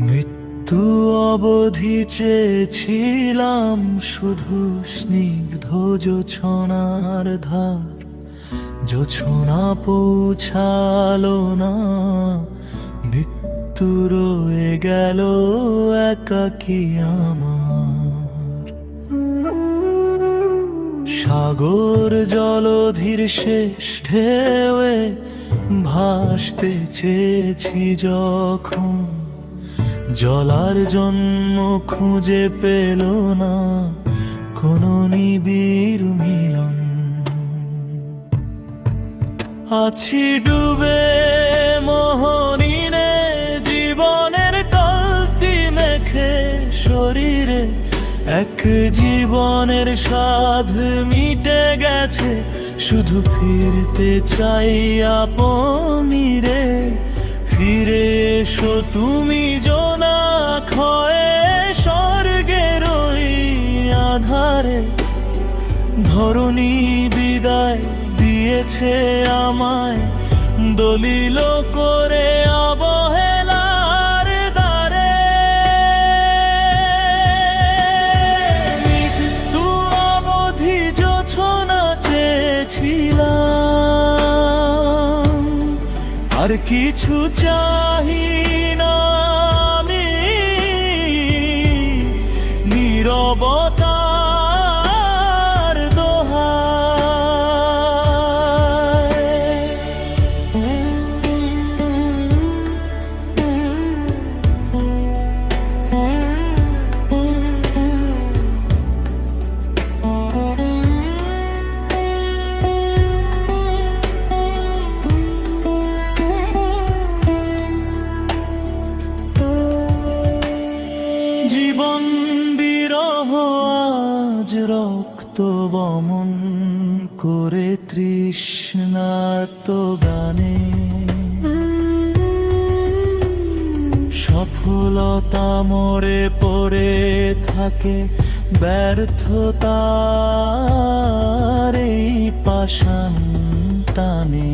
মৃত্যু অবধি চেয়েছিলাম শুধু স্নিগ্ধ জোছনার ধার। জোছনা পৌঁছালো না, মৃত্যু রয়ে গেল একাকি আমার। সাগর জলধির শেষ ঢেউয়ে ভাসতে চেয়েছি যখন জলার জন্ম খুঁজে পেল না কোনো নিবিড় মিলন। আছি ডুবে মোহনীনে জীবনের কলতি মেখে শরীরে, এক জীবনের সাধ মিটে গেছে, শুধু ফিরতে চাই আপনি রে ফিরে এসো তুমি জোনা ক্ষয়ে স্বর্গের আধারে ধরণী বিদায় দিয়েছে আমায়। দলিল করে অবহেলার দ্বারে। মৃত্যু অবধি জোছনা চেয়েছিলাম। আর কিছু চাহি আজ রক্ত বমন করে তৃষ্ণাত গানে। সফলতা মরে পড়ে থাকে ব্যর্থতার এই পাষাণ টানে।